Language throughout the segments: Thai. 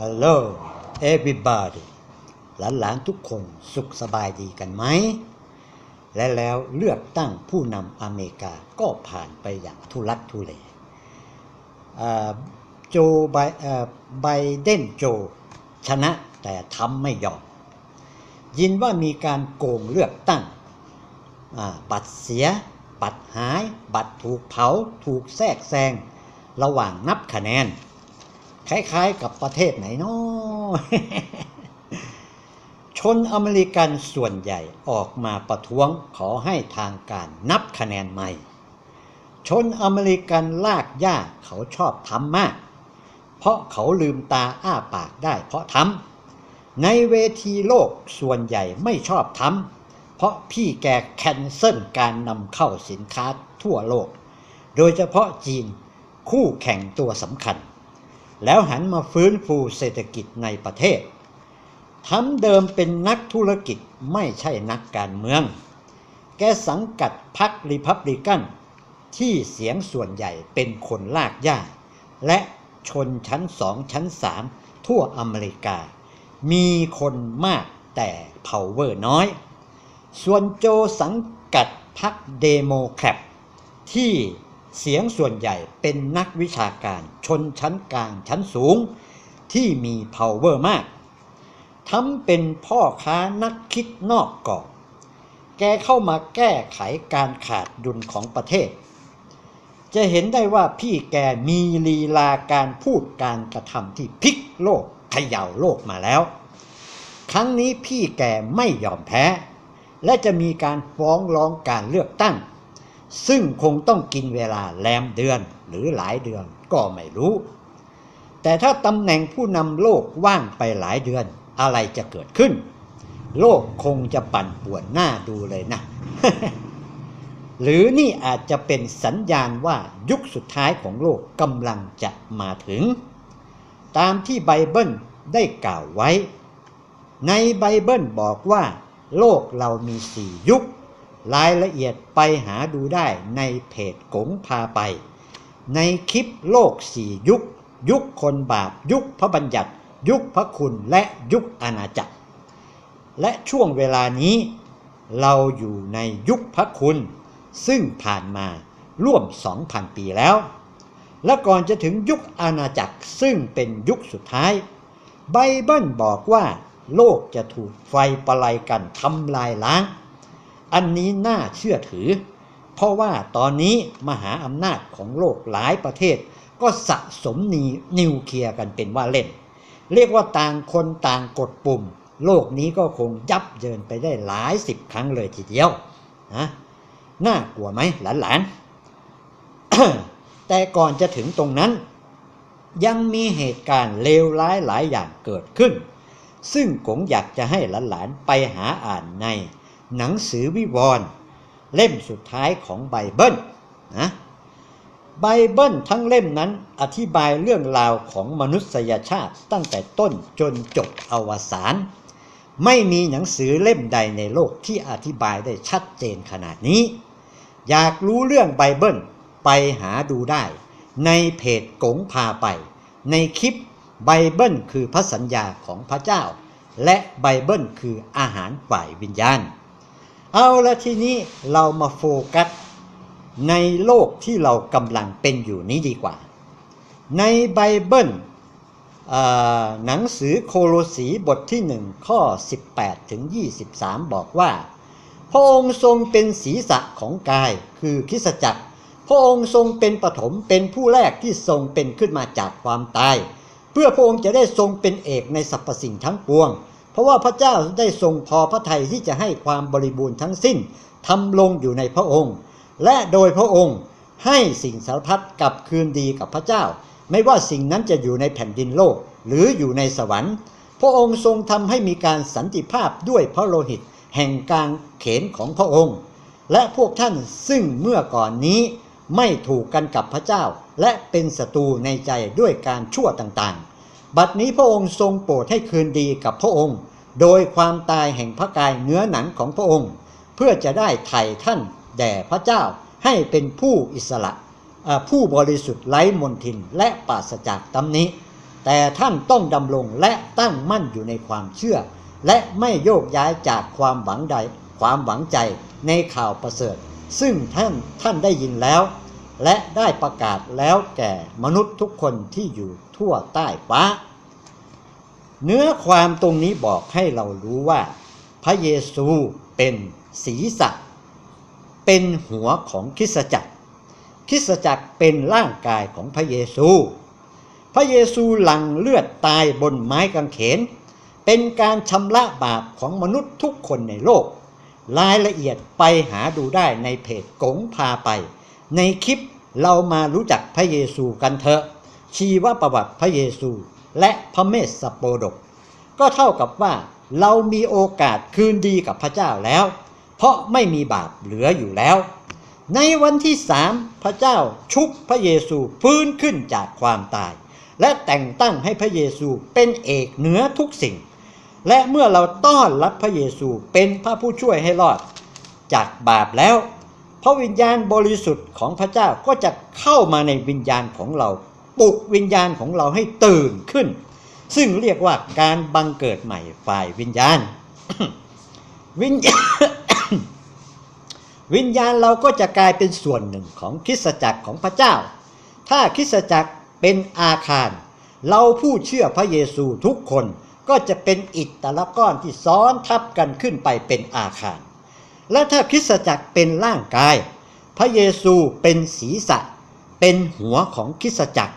Hello everybody หลานๆทุกคนสุขสบายดีกันไหม และแล้วเลือกตั้งผู้นำอเมริกาก็ผ่านไปอย่างทุลักทุเลโจไบเดนโจ ชนะแต่ทำไม่ยอม ยินว่ามีการโกงเลือกตั้ง บัตรเสีย บัตรหาย บัตรถูกเผา ถูกแทรกแซง ระหว่างนับคะแนน คล้ายๆกับประเทศไหนนาะชนอเมริกันส่วนใหญ่ออกมาประท้วงขอให้ทางการนับคะแนนใหม่ ชนอเมริกันลากย่าเขาชอบทำมาก เพราะเขาลืมตาอ้าปากได้เพราะทำในเวทีโลกส่วนใหญ่ไม่ชอบทำเพราะพี่แกแคนเซิลการนำเข้าสินค้าทั่วโลก โดยเฉพาะจีนคู่แข่งตัวสำคัญ แล้วหันมาฟื้นฟูเศรษฐกิจในประเทศทำเดิมเป็นนักธุรกิจไม่ใช่นักการเมือง แกสังกัดพรรคริพับลิกันที่เสียงส่วนใหญ่เป็นคนลากย่าและชนชั้นสองชั้นสามทั่วอเมริกา มีคนมากแต่ power น้อย ส่วนโจสังกัดพรรคเดโมแครตที่ เสียงส่วนใหญ่เป็นนักวิชาการชนชั้นกลางชั้นสูง ที่มี power มากทำเป็นพ่อค้านักคิดนอกกรอบ แกเข้ามาแก้ไขการขาดดุลของประเทศ จะเห็นได้ว่าพี่แกมีลีลาการพูดการกระทำที่พลิกโลกเขย่าโลกมาแล้ว ครั้งนี้พี่แกไม่ยอมแพ้ และจะมีการฟ้องร้องการเลือกตั้ง ซึ่งคงต้องกินเวลาแรมเดือนหรือหลายเดือนก็ไม่รู้ แต่ถ้าตำแหน่งผู้นำโลกว่างไปหลายเดือนอะไรจะเกิดขึ้น โลกคงจะปั่นป่วนหน้าดูเลยนะ หรือนี่อาจจะเป็นสัญญาณว่ายุคสุดท้ายของโลกกำลังจะมาถึง ตามที่ไบเบิลได้กล่าวไว้ ในไบเบิลบอกว่า โลกเรามีสี่ยุค รายละเอียดไปหาดูได้ในเพจกงพาไป ในคลิปโลกสี่ยุค ยุคคนบาป ยุคพระบัญญัติ ยุคพระคุณและยุคอาณาจักร และช่วงเวลานี้ เราอยู่ในยุคพระคุณ ซึ่งผ่านมาร่วม 2,000 ปีแล้ว และก่อนจะถึงยุคอาณาจักรซึ่งเป็นยุคสุดท้าย ไบเบิลบอกว่าโลกจะถูกไฟประไลกันทำลายล้าง อันนี้น่าเชื่อถือ เพราะว่าตอนนี้มหาอำนาจของโลกหลายประเทศ ก็สะสมนีนิวเคลียร์กันเป็นว่าเล่น เรียกว่าต่างคนต่างกดปุ่ม โลกนี้ก็คงยับเยินไปได้หลายสิบครั้งเลยทีเดียวนะน่ากลัวไหมหลานๆ แต่ก่อนจะถึงตรงนั้น ยังมีเหตุการณ์เลวร้ายหลายอย่างเกิดขึ้น ซึ่งกงอยากจะให้หลานๆ ไปหาอ่านใน หนังสือวิวรณ์เล่มสุดท้ายของไบเบิลนะไบเบิลทั้งเล่มนั้นอธิบายเรื่องราวของมนุษยชาติตั้งแต่ต้นจนจบอวสานไม่มีหนังสือเล่มใดในโลกที่อธิบายได้ชัดเจนขนาดนี้ อยากรู้เรื่องไบเบิลไปหาดูได้ ในเพจกงพาไป ในคลิปไบเบิลคือพระสัญญาของพระเจ้า และไบเบิลคืออาหารฝ่ายวิญญาณ เอาละทีนี้เรามาโฟกัสในโลกที่เรากำลังเป็นอยู่นี้ดีกว่า ในไบเบิลหนังสือโคโลสีบทที่ 1 ข้อ 18 ถึง 23 บอกว่า พระองค์ทรงเป็นศีรษะของกายคือคริสจักร พระองค์ทรงเป็นปฐมเป็นผู้แรกที่ทรงเป็นขึ้นมาจากความตาย เพื่อพระองค์จะได้ทรงเป็นเอกในสรรพสิ่งทั้งปวง เพราะว่าพระเจ้าได้ทรงพอพระทัยที่จะให้ความบริบูรณ์ทั้งสิ้นทำลงอยู่ในพระองค์ และโดยพระองค์ให้สิ่งสารพัดกลับคืนดีกับพระเจ้า ไม่ว่าสิ่งนั้นจะอยู่ในแผ่นดินโลกหรืออยู่ในสวรรค์ พระองค์ทรงทำให้มีการสันติภาพด้วยพระโลหิต แห่งกลางเขนของพระองค์ และพวกท่านซึ่งเมื่อก่อนนี้ไม่ถูกกันกับพระเจ้า และเป็นศัตรูในใจด้วยการชั่วต่างๆ บัดนี้พระองค์ทรงโปรดให้คืนดีกับพระองค์ โดยความตายแห่งพระกายเนื้อหนังของพระองค์ เพื่อจะได้ไถ่ท่านแด่พระเจ้าให้เป็นผู้อิสระผู้บริสุทธิ์ไร้มนทินและปราศจากตำหนิแต่ท่านต้องดำรงและตั้งมั่นอยู่ในความเชื่อ และไม่โยกย้ายจากความหวังใด ความหวังใจในข่าวประเสริฐ ซึ่งท่านท่านได้ยินแล้ว และได้ประกาศแล้วแก่มนุษย์ทุกคนที่อยู่ทั่วใต้ฟ้า เนื้อความตรงนี้บอกให้เรารู้ว่า พระเยซูเป็นศีรษะ เป็นหัวของคริสตจักรคริสตจักรเป็นร่างกายของพระเยซู พระเยซูหลั่งเลือดตายบนไม้กางเขน เป็นการชำระบาปของมนุษย์ทุกคนในโลก รายละเอียดไปหาดูได้ในเพจกงพาไป ในคลิปเรามารู้จักพระเยซูกันเถอะ ชีวประวัติพระเยซู และพระเมสสโปดก ก็เท่ากับว่าเรามีโอกาสคืนดีกับพระเจ้าแล้ว เพราะไม่มีบาปเหลืออยู่แล้ว ในวันที่สามพระเจ้าชุบพระเยซูฟื้นขึ้นจากความตาย และแต่งตั้งให้พระเยซูเป็นเอกเหนือทุกสิ่ง และเมื่อเราต้อนรับพระเยซูเป็นพระผู้ช่วยให้รอด จากบาปแล้ว พระวิญญาณบริสุทธิ์ของพระเจ้าก็จะเข้ามาในวิญญาณของเราปลุกวิญญาณของเราให้ตื่นขึ้น ซึ่งเรียกว่าการบังเกิดใหม่ฝ่ายวิญญาณ วิญญาณวิญญาณเราก็จะกลายเป็นส่วนหนึ่งของคริสตจักรของพระเจ้า ถ้าคริสตจักรเป็นอาคาร เราผู้เชื่อพระเยซูทุกคนก็จะเป็นอิฐแต่ละก้อนที่ซ้อนทับกันขึ้นไปเป็นอาคาร และถ้าคริสตจักรเป็นร่างกาย พระเยซูเป็นศีรษะ เป็นหัวของคริสตจักร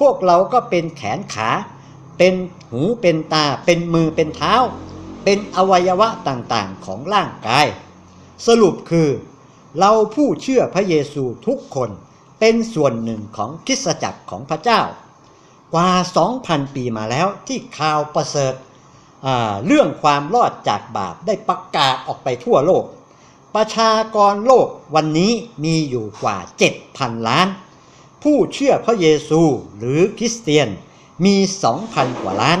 พวกเราก็เป็นแขนขา เป็นหูเป็นตา เป็นมือเป็นเท้า เป็นอวัยวะต่างๆของร่างกาย สรุปคือ เราผู้เชื่อพระเยซูทุกคนเป็นส่วนหนึ่งของคริสตจักรของพระเจ้า กว่า 2,000 ปีมาแล้วที่ข่าวประเสริฐเรื่องความรอดจากบาปได้ประกาศออกไปทั่วโลก ประชากรโลกวันนี้มีอยู่กว่า 7,000 ล้าน ผู้เชื่อพระเยซูหรือคริสเตียนมี 2,000 กว่าล้าน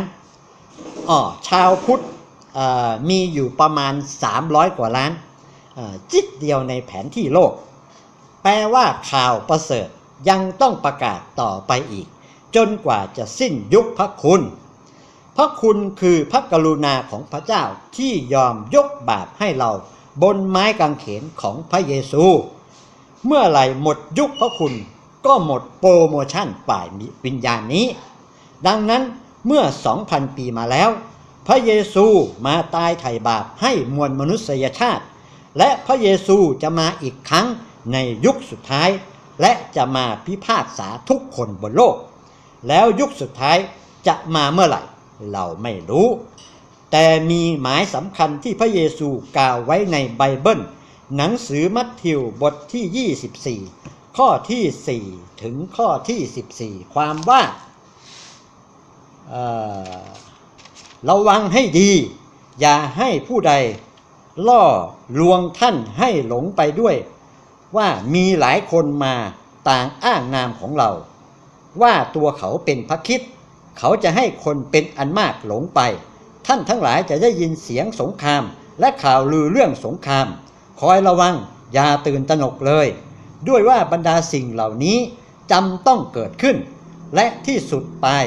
อ๋อชาวพุทธมีอยู่ประมาณ 300 กว่าล้านจิตเดียวในแผนที่โลก แปลว่าข่าวประเสริฐยังต้องประกาศต่อไปอีก จนกว่าจะสิ้นยุคพระคุณ พระคุณคือพระกรุณาของพระเจ้าที่ยอมยกบาปให้เรา บนไม้กางเขนของพระเยซู เมื่อไหร่หมดยุคพระคุณก็หมดโปรโมชั่นฝ่ายวิญญาณนี้ ดังนั้นเมื่อ 2,000 ปีมาแล้ว พระเยซูมาตายไถ่บาปให้มวลมนุษยชาติ และพระเยซูจะมาอีกครั้งในยุคสุดท้าย และจะมาพิพากษาทุกคนบนโลก แล้วยุคสุดท้ายจะมาเมื่อไหร่ เราไม่รู้ แต่มีหมายสำคัญที่พระเยซูกล่าวไว้ในไบเบิล หนังสือมัทธิวบทที่ 24 ข้อที่ 4 ถึงข้อที่ 14 ความว่าเระวังให้ดี อย่าให้ผู้ใด ล่อลวงท่านให้หลงไปด้วย ว่ามีหลายคนมาต่างอ้างนามของเรา ว่าตัวเขาเป็นพระคิดเขาจะให้คนเป็นอันมากหลงไป ท่านทั้งหลายจะได้ยินเสียงสงคราม และข่าวลือเรื่องสงคราม คอยระวังอย่าตื่นตระหนกเลย ด้วยว่าบรรดาสิ่งเหล่านี้จำต้องเกิดขึ้น และที่สุดปลาย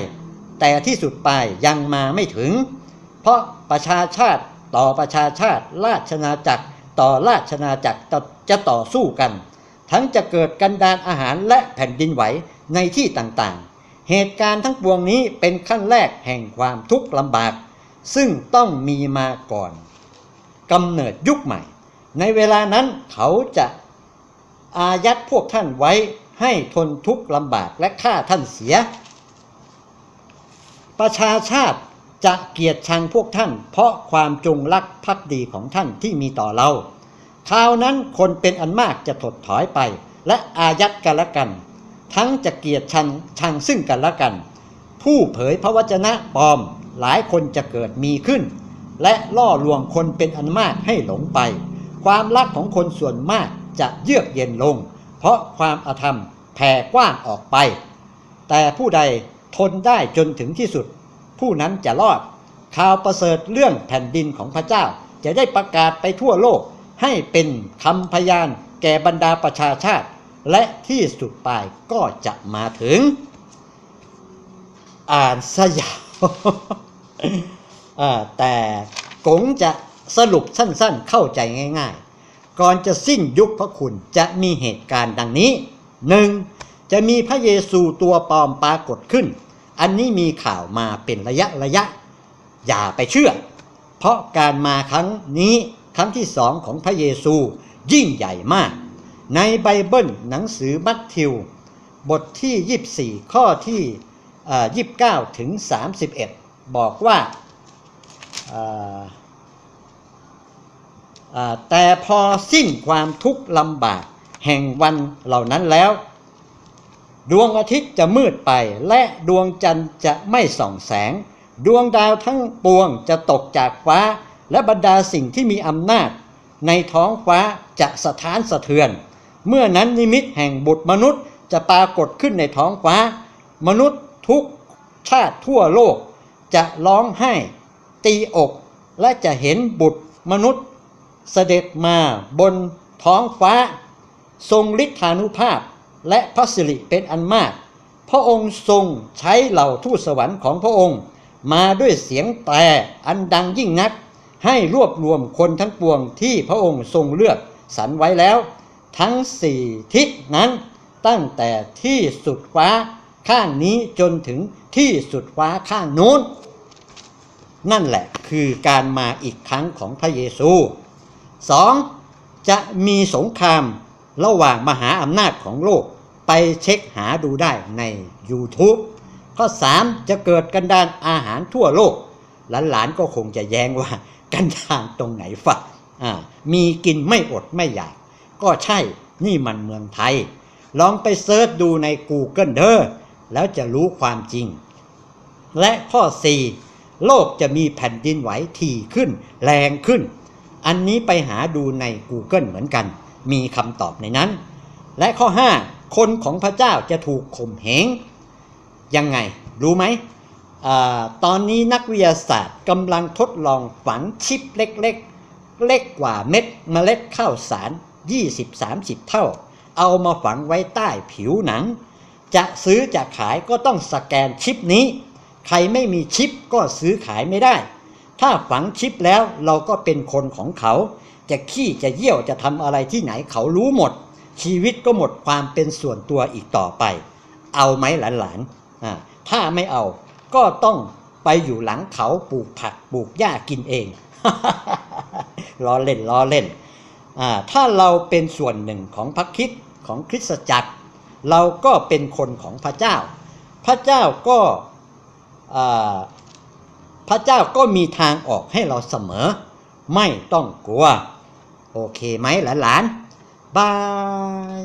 แต่ที่สุดปลายยังมาไม่ถึง เพราะประชาชาติต่อประชาชาติราชนาจักรต่อราชนาจักรจะต่อสู้กัน ทั้งจะเกิดกันดานอาหารและแผ่นดินไหวในที่ต่างๆ เหตุการณ์ทั้งปวงนี้เป็นขั้นแรกแห่งความทุกข์ลำบาก ซึ่งต้องมีมาก่อนกำเนิดยุคใหม่ ในเวลานั้นเขาจะอายัดพวกท่านไว้ให้ทนทุกข์ลำบากและฆ่าท่านเสีย ประชาชาติจะเกลียดชังพวกท่าน เพราะความจงรักภักดีของท่านที่มีต่อเราคราวนั้นคนเป็นอันมากจะถดถอยไป และอายัดกันละกัน ทั้งจะเกลียดชังชังซึ่งกันละกัน ผู้เผยพระวจนะปลอม หลายคนจะเกิดมีขึ้น และล่อลวงคนเป็นอันมากให้หลงไป ความรักของคนส่วนมากจะเยือกเย็นลง เพราะความอาธรรมแผ่กว้างออกไป แต่ผู้ใดทนได้จนถึงที่สุด ผู้นั้นจะรอด ข่าวประเสริฐเรื่องแผ่นดินของพระเจ้าจะได้ประกาศไปทั่วโลกให้เป็นคำพยานแก่บรรดาประชาชาติ และที่สุดปลายก็จะมาถึง อ่านซะยาวอ่า แต่กงจะสรุปสั้นๆ เข้าใจง่ายๆ ก่อนจะสิ้นยุคพระคุณจะมีเหตุการณ์ดังนี้หนึ่งจะมีพระเยซูตัวปลอมปรากฏขึ้น อันนี้มีข่าวมาเป็นระยะระยะ อย่าไปเชื่อ เพราะการมาครั้งนี้ครั้งที่สองของพระเยซูยิ่งใหญ่มาก ในไบเบิลหนังสือมัทธิว บทที่ 24 ข้อที่ เอ่อ29ถึง31บอกว่าเอ่อเอ่อแต่พอสิ้นความทุกข์ลำบากแห่งวันเหล่านั้นแล้ว ดวงอาทิตย์จะมืดไปและดวงจันทร์จะไม่ส่องแสง ดวงดาวทั้งปวงจะตกจากฟ้า และบรรดาสิ่งที่มีอำนาจ ในท้องฟ้าจะสะท้านสะเทือน เมื่อนั้นนิมิตแห่งบุตรมนุษย์จะปรากฏขึ้นในท้องฟ้า มนุษย์ ทุกชาติทั่วโลก จะร้องไห้ ตีอก และจะเห็นบุตรมนุษย์เสด็จมาบนท้องฟ้า ทรงฤทธานุภาพและพระสิริเป็นอันมาก พระองค์ทรงใช้เหล่าทูตสวรรค์ของพระองค์ มาด้วยเสียงแตรอันดังยิ่งนัก ให้รวบรวมคนทั้งปวงที่พระองค์ทรงเลือกสรรไว้แล้ว ทั้งสี่ทิศนั้นตั้งแต่ที่สุดฟ้า ข้างนี้จนถึงที่สุดฟ้าข้างโน้น นั่นแหละคือการมาอีกครั้งของพระเยซู 2. จะมีสงครามระหว่างมหาอำนาจของโลกไปเช็คหาดูได้ใน YouTube ข้อ 3. จะเกิดกันดานอาหารทั่วโลก หลานๆก็คงจะแย้งว่ากันดานตรงไหนฝะอ่ามีกินไม่อดไม่อยาก ก็ใช่นี่มันเมืองไทย ลองไปเซิร์ชดูใน Google เด้อ แล้วจะรู้ความจริง และข้อ 4 โลกจะมีแผ่นดินไหวถี่ขึ้น แรงขึ้น อันนี้ไปหาดูใน Google เหมือนกัน มีคำตอบในนั้น และข้อ 5 คนของพระเจ้าจะถูกข่มเหงยังไง รู้ไหมอตอนนี้นักวิทยาศาสตร์กำลังทดลองฝังชิปเล็กๆเล็กกว่าเม็ดเมล็ดข้าวสาร 20-30 เท่า เอามาฝังไว้ใต้ผิวหนัง จะซื้อจะขายก็ต้องสแกนชิปนี้ ใครไม่มีชิปก็ซื้อขายไม่ได้ ถ้าฝังชิปแล้วเราก็เป็นคนของเขา จะขี้จะเยี่ยวจะทำอะไรที่ไหนเขารู้หมด ชีวิตก็หมดความเป็นส่วนตัวอีกต่อไป เอาไหมหลานๆถ้าไม่เอาก็ต้องไปอยู่หลังเขาปลูกผักปลูกหญ้ากินเองล้อเล่นล้อเล่น ถ้าเราเป็นส่วนหนึ่งของพระคิดของคริสตจักร เราก็เป็นคนของพระเจ้า พระเจ้าก็พระเจ้าก็มีทางออกให้เราเสมอ ไม่ต้องกลัว โอเคไหมหลานๆบาย